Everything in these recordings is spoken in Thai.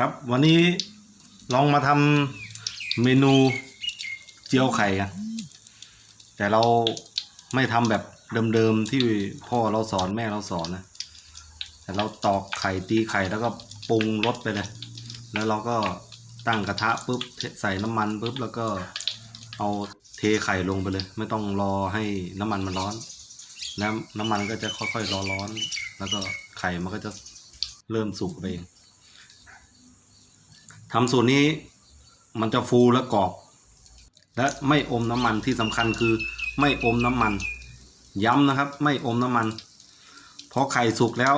ครับ วันนี้ลองมาทำเมนูเจียวไข่กันแต่เราไม่ทำแบบเดิมๆที่พ่อเราสอนแม่เราสอนนะ แต่เราตอกไข่ตีไข่แล้วก็ปรุงรสไปเลย แล้วเราก็ตั้งกระทะปุ๊บใส่น้ำมันปุ๊บแล้วก็เอาเทไข่ลงไปเลย ไม่ต้องรอให้น้ำมันมันร้อน แล้วน้ำมันก็จะค่อยๆรอร้อน แล้วก็ไข่มันก็จะเริ่มสุกไปเอง ทำสูตรนี้มันจะฟูและกรอบ และไม่อมน้ำมันที่สำคัญคือไม่อมน้ำมัน ย้ำนะครับ ไม่อมน้ำมันพอไข่สุกแล้ว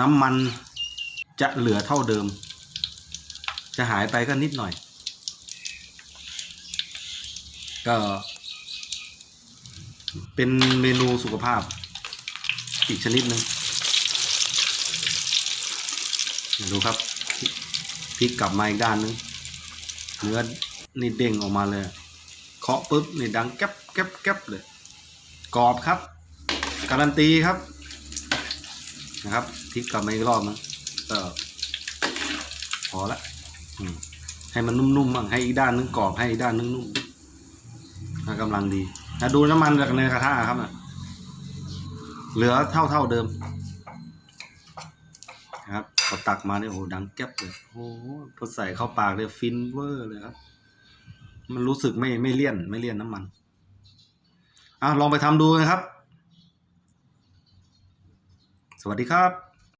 น้ำมันจะเหลือเท่าเดิม จะหายไปก็นิดหน่อย ก็เป็นเมนูสุขภาพ อีกชนิดหนึ่งดูครับ พลิกกลับมาอีกด้านนึงเนื้อนี่เด้งออกมาเลย เคาะปุ๊บนี่ดังแก๊บแก๊บแก๊บเลยกรอบครับ การันตีครับนะครับพลิกกลับมาอีกรอบนึงก็พอละให้มันนุ่มๆบ้างให้อีกด้านนึงกรอบให้อีกด้านนึงนุ่มกำลังดีนะดูน้ำมันจากในกระทะครับนะเหลือเท่าเท่าๆเดิม นะครับพอตักมาเนี่ยโอ้โหดังแก๊บเลยโอ้โหพอใส่เข้าปากเลยฟินเวอร์เลยครับ มันรู้สึกไม่ไม่เลี่ยน ไม่เลี่ยนน้ำมันอะลองไปทำดูนะครับ สวัสดีครับ